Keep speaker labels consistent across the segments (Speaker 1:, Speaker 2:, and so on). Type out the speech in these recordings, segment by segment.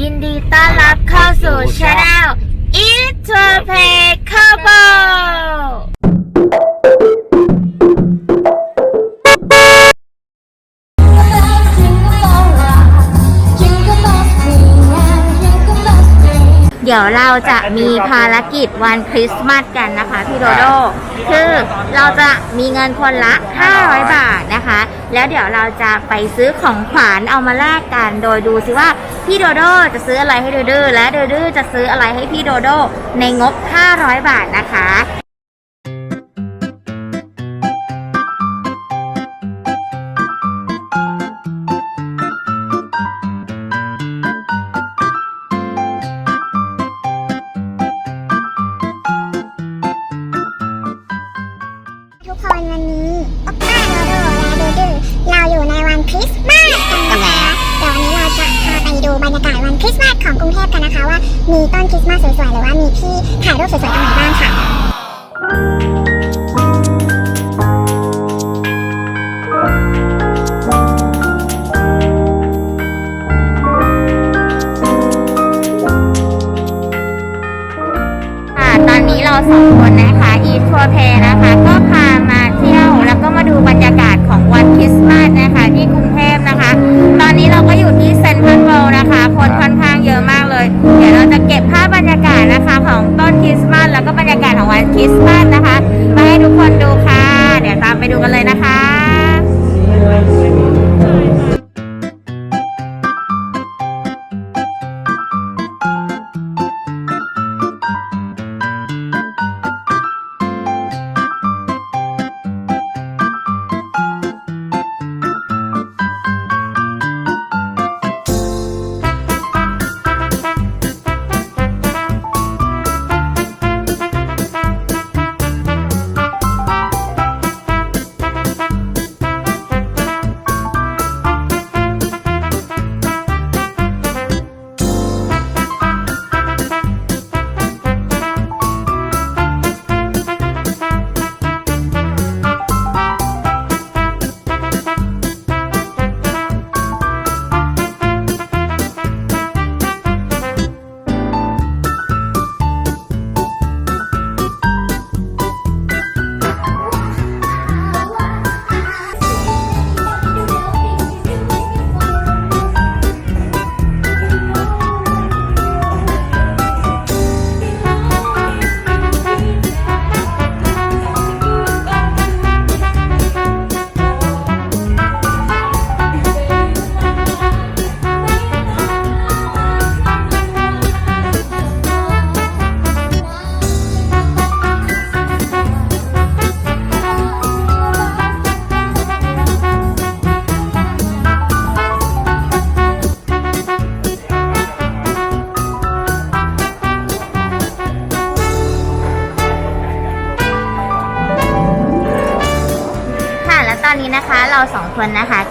Speaker 1: ยินดีต้อนรับเข้าสู่ช anel Eat to Play Couple เดี๋ยวเราจะมีภารกิจวันคริสต์มาสกันนะคะพี่โดโดคือเราจะมีเงินคนละ 500 บาทนะคะ แล้วเดี๋ยวเราจะไปซื้อของขวัญเอามาแลกกันโดยดูซิว่าพี่โดโดจะซื้ออะไรให้โดโดและโดโดจะซื้ออะไรให้พี่โดโดในงบ 500 บาทนะคะ
Speaker 2: ไปดูบรรยาศวันคริสต์มาสของกรุงเทพกันนะคะว่ามีต้นคริสต์มาสสวยๆหรือว่ามีที่ถ่ายรูปสวยๆตรงไหนบ้างค่ะ
Speaker 1: ค่ะตอนนี้เราสองคนนะคะอีทัวร์เพนะคะ ก็พามาเที่ยวแล้วก็มาดูบรรยากาศของวันคริสต์มาส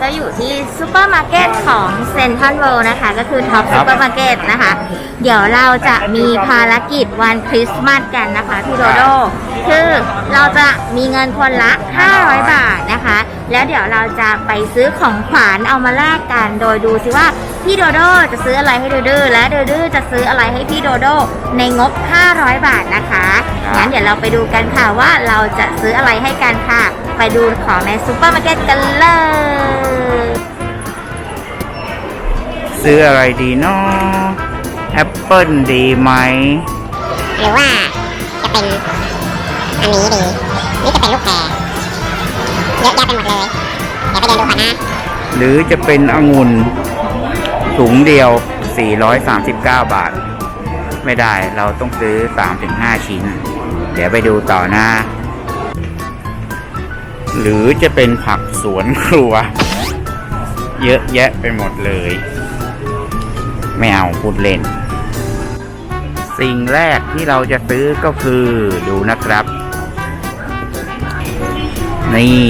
Speaker 1: ก็อยู่ที่ซูเปอร์มาร์เก็ตของเซ็นทรัลเวิลด์นะคะ ก็คือท็อป
Speaker 3: ครั
Speaker 1: ซู
Speaker 3: บ
Speaker 1: เปอร์มาร์เก็ตนะคะ เดี๋ยวเราจะมีภารกิจวันคริสต์มาสกันนะคะพี่โดโดคือเราจะมีเงินคนละ 500 บาทนะคะ แล้วเดี๋ยวเราจะไปซื้อของขวัญเอามาแลกกันโดยดูซิว่า พี่โดโดจะซื้ออะไรให้โดโดและโดโดจะซื้ออะไรให้พี่โดโดในงบ 500 บาทนะคะงั้นเดี๋ยวเราไปดูกันค่ะว่าเราจะซื้ออะไรให้กันค่ะ ไปดูของในซูเปอร์มาร์เก็ตกันเลย
Speaker 3: ซื้ออะไรดีเนาะแอปเปิลดีไหม
Speaker 2: หรือว่าจะเป็นอันนี้ดีนี่จะเป็นลูกแพรเยอะแยะไปหมดเลย เดี๋ยวไปเดินดูก่อนนะ
Speaker 3: หรือจะเป็นองุ่น ถุงเดียว 439 บาท ไม่ได้เราต้องซื้อ 3-5 ชิ้น เดี๋ยวไปดูต่อหน้า หรือจะเป็นผักสวนครัว เยอะแยะไปหมดเลย ไม่เอาพูดเล่น สิ่งแรกที่เราจะซื้อก็คือดูนะครับ นี่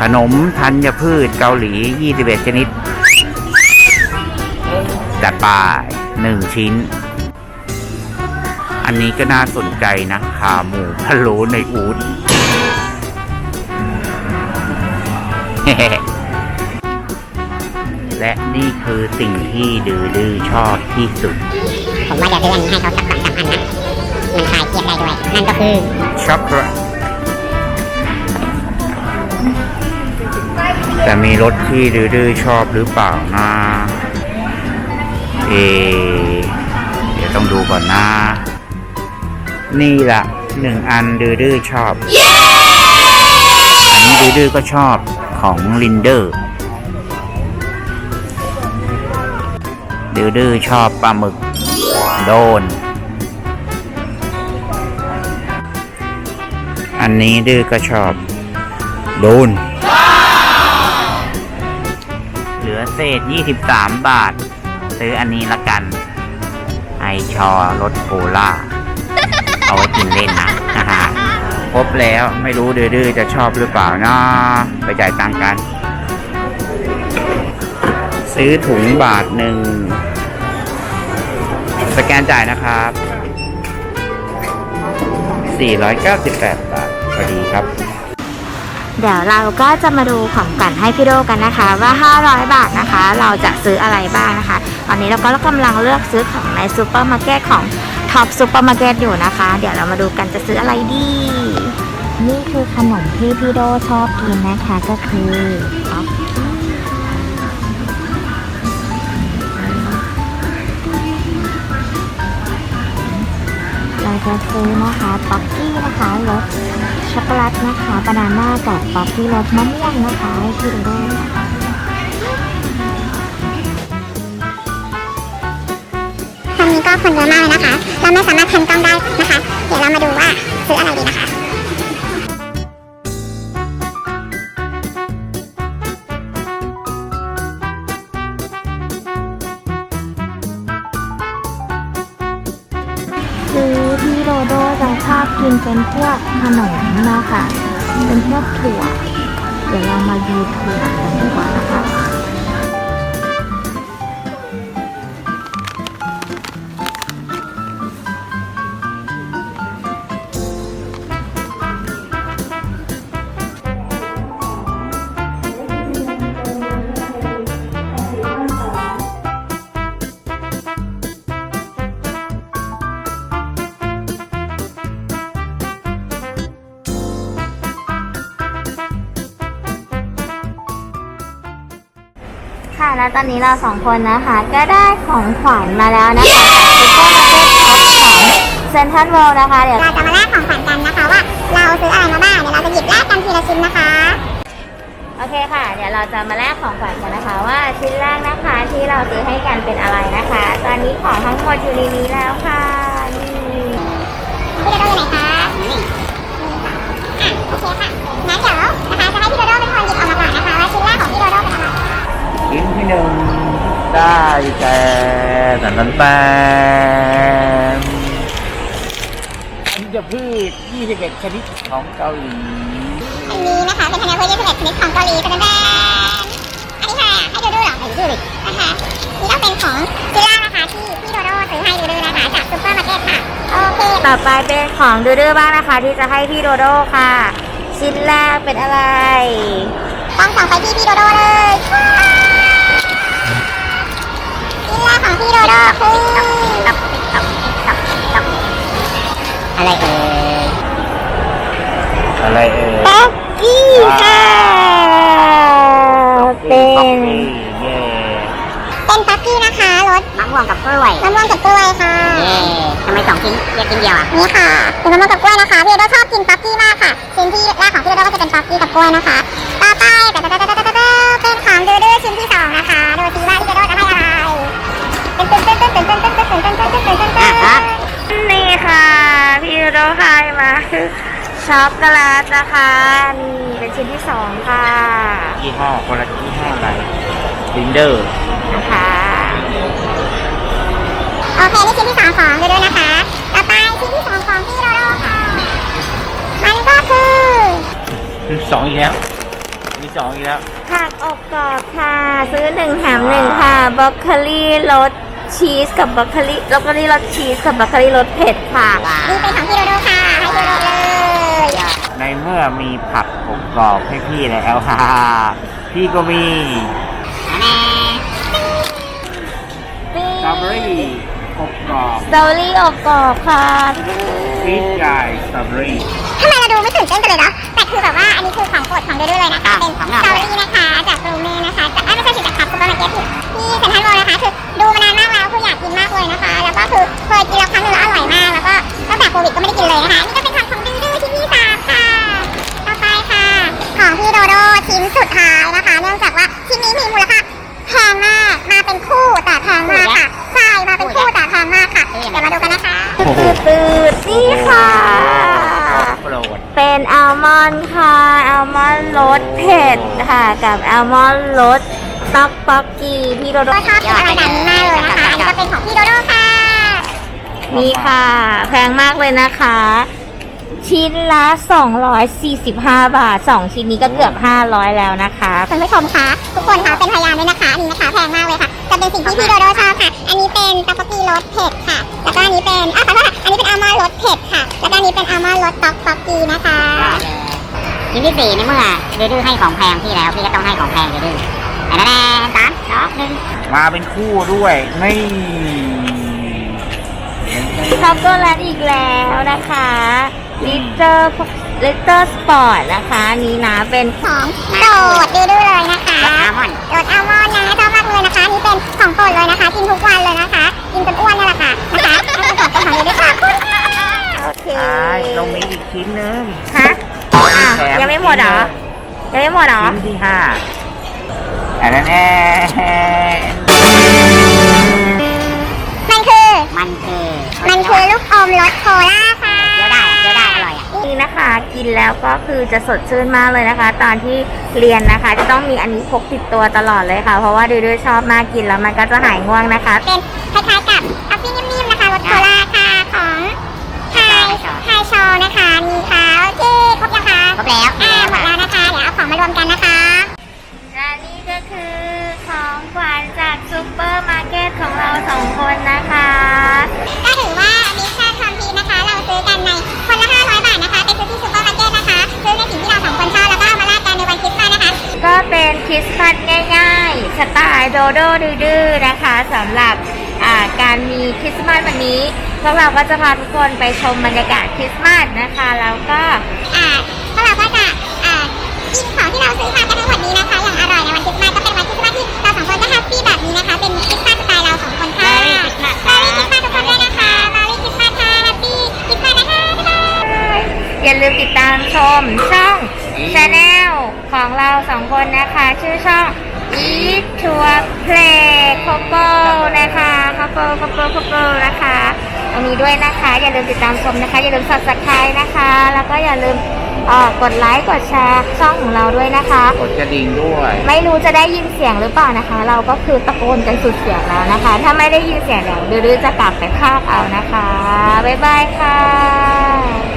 Speaker 3: ขนมธัญพืชเกาหลี 21 ชนิด จัดไปหนึ่งชิ้น อันนี้ก็น่าสนใจนะขาหมูพะโล้ในอูดและนี่คือสิ่งที่ดือดื้อชอบที่สุด
Speaker 2: ผมว่าเดี๋ยวซื้ออันนี้ให้เขาสักสองสามอันนะ มันคลายเครียดได้ด้วย นั่นก็คือ
Speaker 3: ช็อกโกแลตแต่มีรสที่ดื้อๆชอบหรือเปล่านะ เอเดี๋ยวต้องดูก่อนนะ นี่ละหนึ่งอันดื้อชอบ อันนี้ดื้อก็ชอบของลินเดอร์ดื้อชอบปลาหมึก โดน อันนี้ดื้อก็ชอบ โดน เหลือเศษ 23 บาท ซื้ออันนี้ละกัน ไอชอรสโคล่า เอาไว้กินเล่นนะนะฮะครบแล้วไม่รู้ดื้อๆจะชอบหรือเปล่านะไปจ่ายตังค์กัน ซื้อถุงบาทหนึ่ง สแกนจ่ายนะครับ 498 บาทพอดีครับ
Speaker 1: เดี๋ยวเราก็จะมาดูของขวัญให้พี่โดกันนะคะ ว่า 500 บาทนะคะ เราจะซื้ออะไรบ้างนะคะ ตอนนี้เราก็กำลังเลือกซื้อของในซูเปอร์มาร์เก็ตของท็อปซูเปอร์มาร์เก็ตอยู่นะคะ เดี๋ยวเรามาดูกันจะซื้ออะไรดี นี่คือขนมที่พี่โดชอบกินนะคะก็คือป๊อปเราจะซื้อนะคะป๊อกกี้นะคะรส ช็อกโกแลตนะคะบานาน่ากับป๊อกกี้รสมะม่วงนะคะให้พี่โดโด
Speaker 2: ครั้งนี้ก็คนเยอะมากเลยนะคะเราไม่สามารถแพนกล้องได้นะคะ เดี๋ยวเรามาดูว่าซื้ออะไรดีนะคะ
Speaker 1: คือพี่ โดโดจะชอบกินเป็นพวกขนมนะคะ เป็นพวกถั่ว เดี๋ยวเรามาดูถั่วกันดีกว่านะคะ แล้วตอนนี้เราสองคนนะคะ ก็ได้ของขวัญมาแล้วนะคะจากซูเปอร์มาร์เก็ตท็อปของเซ็นทรัลเวิลด์นะคะเดี๋ยว
Speaker 2: เราจะมาแลกของขวัญกันนะคะว่าเราซื้ออะไรมาบ้างเดี๋ยวเราจะหยิบแลกกันทีละชิ้นนะคะ
Speaker 1: โอเคค่ะ เดี๋ยวเราจะมาแลกของขวัญกันนะคะ ว่าชิ้นแรกนะคะที่เราซื้อให้กันเป็นอะไรนะคะ ตอนนี้ของทั้งหมดอยู่ในนี้แล้วค่ะนี่
Speaker 2: พี่โดโดอยู่ไหนคะนี่อะโอเคค่ะงั้นเดี๋ยว ชิ้น
Speaker 3: ที่หนึ่งได้แก่สันตันแปมอันจะพืช21ชนิดของเกาหลี
Speaker 2: อันนี้นะคะเป็นธัญพืชยี่สิบเอ็ดชนิดของเกาหลีกันแดนอันนี้ใครอะให้ดูดูหรอให้ดูดูนะคะนี่ก็เป็นของชิ้นแรกนะคะที่พี่โดโดซื้อให้ดูดูนะคะจากซุปเปอร์มาร์เก็ตค่ะโอเค
Speaker 1: ต่อไปเป็นของดูดื้อบ้างนะคะ ที่จะให้พี่โดโดค่ะ ชิ้นแรกเป็นอะไร
Speaker 2: ต้องส่งไปที่พี่โดโดเลยค่ะ ชิ้นแรกของพี่โดโดคืออะไรเอ่ย
Speaker 3: อะไรเอ่ย
Speaker 1: ป๊อกกี้ค่ะเป็น
Speaker 3: เย่
Speaker 2: เป็นปักกี้นะคะรส
Speaker 1: มะม่วงกับกล้วย
Speaker 2: มะม่วงกับกล้วยค่ะ
Speaker 1: เย้ทำไมสองชิ้นแยกชิ้นเดียวอะ
Speaker 2: นี่ค่ะเป็นมะม่วงกับกล้วยนะคะพี่โดโดชอบกินปักกี้มากค่ะชิ้นที่แรกของพี่โดโดก็จะเป็นปักกี้กับกล้วยนะคะต่อไปเป็นของดูดูชิ้นที่สองนะคะดูซิว่า นี่
Speaker 1: ค่ะ พี่โรคายมาช็อกโกแลตนะคะนี่เป็นชิ้นที่สองค่ะ
Speaker 3: ยี่ห้อคนละยี่ห้ออะไรบินเดอร์
Speaker 1: นะคะ
Speaker 2: โอเคนี่ชิ้นที่สองของเดอนะคะ ต่อไปชิ้นที่สองของพี่โรโรค่ะ มันก็คือ
Speaker 3: สองอีกแล้ว มีสองอีกแล้ว
Speaker 1: ผักอบกรอบค่ะ ซื้อหนึ่งแถมหนึ่งค่ะบล็อกโครีรส ชีสกับบรอกโคลีบรอกโคลีรสชีสกับบรอกโคลีรสเผ็ดค่ะ
Speaker 2: นี่เป็นของพี่โดโดค่ะ ให้พี่โดโดเลย
Speaker 3: ในเมื่อมีผักอบกรอบให้พี่แล้วค่ะ พี่ก็มี
Speaker 2: แน่
Speaker 3: เบอรี่อบกรอบ
Speaker 1: สตรอเบอรี่อบกรอบค่ะ
Speaker 3: ชีสใหญ่สตรอเบอรี่
Speaker 2: ทำไมเราดูไม่ตื่นเต้นกันเลยเนาะแต่คือแบบว่าอันนี้คือของโปรดของเดด้วยเลยนะคะ เป็นสตรอเบอรี่นะคะ จากโรเม่นะคะจากเอ้ยไม่ใช่สิจากคับซูเปอร์มาร์เก็ตที่เซ็นทรัลเวิลด์นะคะคือดูมานานมากแล้วคืออยา กกินมากเลยนะคะ แล้วก็คือเคยกินแล้วครั้งหนึงแล้วอร่อยมาก แล้วก็ตั้งแต่โควิดก็ไม่ได้กินเลยนะคะนี่ก็เป็นของของดื้อๆที่พี่สามค่ะ ต่อไปค่ะ ของพี่โดโดชิ้นสุดท้ายนะคะ เนื่องจากว่าชิ้นนี้มีมูลค่าแพงมาก มาเป็นคู่แต่แพงมากค่ะ ใช่ มาเป็นคู่แต่แพงมากค่ะ เดี๋ยวมาดูกันนะคะ
Speaker 1: ตืดตืดนี่ค่ะ
Speaker 3: โปรด
Speaker 1: เป็นอัลมอนด์ค่ะ อัลมอนด์รสเผ็ดค่ะ กับอัลมอนด์รสต๊อกป๊อกกี้พี่โดโด
Speaker 2: ก็ชอบกินอะไรแบบนี้มากเลยนะคะอันนี้ก็ เป็นของพี่โดโดค่ะ
Speaker 1: นี่ค่ะ แพงมากเลยนะคะ ชิ้นละ 245 บาท 2 ชิ้นนี้ก็เกือบ 500 แล้วนะคะ
Speaker 2: คุณผู้ชมคะทุกคนคะเป็นพยานด้วยนะคะอันนี้นะคะแพงมากเลยค่ะจะเป็นสิ่งที่พี่โดโดชอบค่ะ อันนี้เป็นตั๊กกี้รสเผ็ดค่ะแล้วก็อันนี้เป็นอะขอโทษค่ะอันนี้เป็นอัลมอนด์รสเผ็ดค่ะ แล้วก็อันนี้เป็นอัลมอนด์รสต๊อกต๊อกกี้นะคะ
Speaker 4: ชิ้นที่สี่ในเมื่อดื้อๆให้ของแพงพี่แล้วพี่ก็ต้องให้ของแพงดื้อๆอันนั้นสาม สองหนึ่ง
Speaker 3: มาเป็นคู่ด้วย นี่
Speaker 1: ช็อกโกแลตอีกแล้วนะคะลิเตอร์ลิเตอร์สปอร์ตนะคะอันนี้นะเป็น
Speaker 2: ของโปรดดื้อๆเลยนะคะ
Speaker 4: รสอัลมอนด์
Speaker 2: รสอัลมอนด์นะชอบมากเลยนะคะอันนี่เป็นของโปรดเลยนะคะ กินทุกวันเลยนะคะ กินจนอ้วนนี่แหละค่ะนะคะให้เป็นของโปรดของดื้อๆค่ะขอบคุณค่ะ
Speaker 1: โอเค
Speaker 3: ใช่เรามีอีกชิ้นหนึง
Speaker 1: ฮะอ้าว
Speaker 3: แถ
Speaker 1: ยังไม่หมดเหรอยังไม่หมดเหรอ
Speaker 3: ชิ้นที่ห้า อันนั้นแน่
Speaker 2: มันคือ
Speaker 4: มันคือ
Speaker 2: มันคือลูกอมรสโคลาค่ะ
Speaker 4: เดี๋ยวได้เดี๋ยวได้อร่อยอะ
Speaker 1: นี่นะคะ กินแล้วก็คือจะสดชื่นมากเลยนะคะ ตอนที่เรียนนะคะ จะต้องมีอันนี้พกติดตัวตลอดเลยค่ะ เพราะว่าดื้อๆชอบมากกินแล้วมันก็จะหายง่วงนะคะ
Speaker 2: เป็นคล้ายๆกับทัฟฟี่นิ่มๆนะคะรสโคลาค่ะ ของไฮไฮโชนะคะนี่ค่ะโอเคครบยังคะ
Speaker 4: ครบแล้ว
Speaker 2: อ่าหมดแล้วนะคะ เดี๋ยวเอาของมารวมกันนะคะ
Speaker 1: คือของขวัญจากซูเปอร์มาร์เก็ตของเราสองคนนะคะ
Speaker 2: ก็ถือว่ามิชชั่นคอมพลีทนะคะ เราซื้อกันในคนละ 500 บาทนะคะไปซื้อที่ซูเปอร์มาร์เก็ตนะคะ ซื้อในสิ่งที่เราสองคนชอบแล้วก็เอามาแลกกันในวันคริสต์มาสนะคะ
Speaker 1: ก็เป็นคริสต์มาสง่ายๆ สไตล์โดโดดื้อๆนะคะสำหรับอ่าการมีคริสต์มาสวันนี้พวกเราก็จะพาทุกคนไปชมบรรยากาศคริสต์มาสนะคะ แล้วก็
Speaker 2: อ่าพวกเราก็จะอ่ากินของที่เราซื้อมากันทั้งหมดนี้นะคะ แฮปปี้แบบนี้นะคะ เป็นคริสต์มาสสไตล์เราสองคนค่ะ
Speaker 4: Merry Christmas
Speaker 2: มารีคริสต์มาสทุกคนด้วยนะคะมารีคริสต์มาสค่ะแฮปปี้คริสต์มาสนะคะบ๊ายบาย
Speaker 1: อย่าลืมติดตามชมช่องชาแนลของเราสองคนนะคะ ชื่อช่อง Eat to Play Couple นะคะ Couple Couple Couple นะคะอันนี้ด้วยนะคะ อย่าลืมติดตามชมนะคะ อย่าลืม subscribe นะคะ แล้วก็อย่าลืม เอ่อกดไลค์กดแชร์ช่องของเราด้วยนะคะ
Speaker 3: กดกระดิ่งด้วย
Speaker 1: ไม่รู้จะได้ยินเสียงหรือเปล่านะคะ เราก็คือตะโกนกันสุดเสียงแล้วนะคะ ถ้าไม่ได้ยินเสียงเดี๋ยวดื้อๆจะกลับไปภาคเอานะคะ บ๊ายบายค่ะ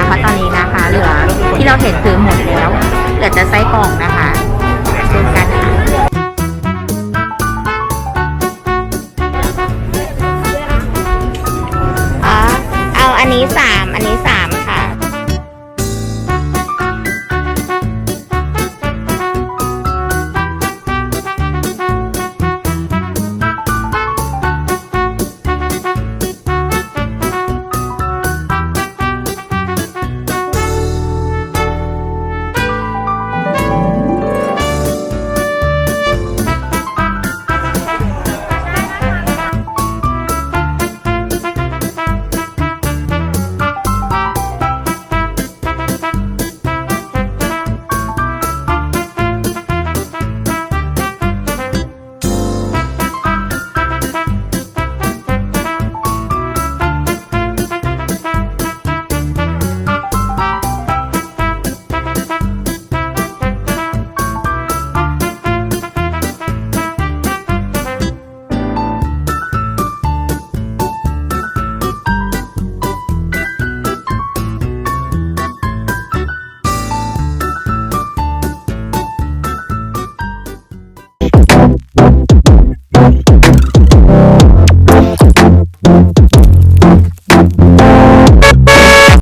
Speaker 1: ะเพราะตอนนี้นะคะ เหลือที่เราเห็นคือหมดแล้ว เหลือแต่ไส้กล่องนะคะดูกันค่ะเอาอันนี้สาม